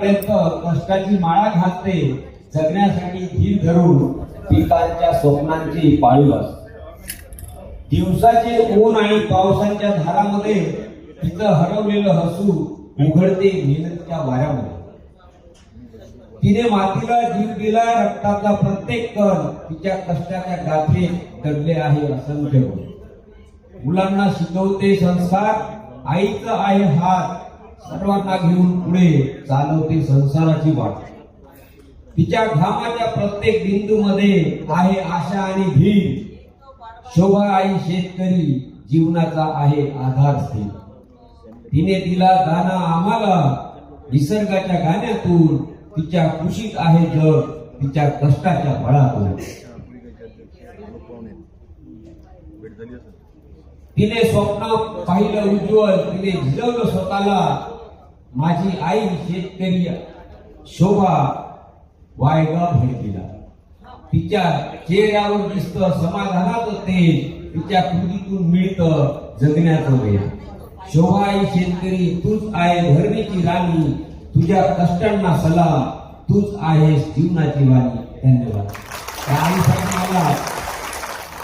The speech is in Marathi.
पर्यंत कष्टाची माळा घालते. जगण्यासाठी धीर धरून पिकांच्या स्वप्नांची पाळीव असते दिवसाचे ऊन आणि पावसाच्या धारामध्ये तिचं हरवलेलं हसू उघडते मेहनतच्या वाऱ्यामध्ये. तिने मातीला जीव दिला रक्ताचा प्रत्येक कण तिच्या कष्टाच्या गाथे दडले आहे असंख्य मुलांना शिकवते संस्कार आईचं आहे हात. सर्वांना घेऊन पुढे चालवते संसाराची वाट. तिच्या घामाच्या प्रत्येक बिंदू मध्ये आहे आशा आणि भीम. शोभा आई शेतकरी जीवनाचा आहे आधार स्थिर तिने दिला दाना आम्हाला. निसर्गाच्या गाण्यातून तिच्या कृषीत आहे जग तिच्या कष्टाच्या बळातून तिने स्वप्न पाहिलं उज्ज्वल तिने झिजवलं स्वतःला. माझी आई शेतकरी शोभा वायगा भेटीला तिच्या चेहऱ्यावर दिसत समाधानाचं ते तिच्या कृतीतून मिळतं जगण्याचं वेळ शोभा आई शेतकरी तूच आहे धरणीची राणी. तुझ्या कष्टांना सलाम. तूच आहेस जीवनाची वाणी. धन्यवाद. मला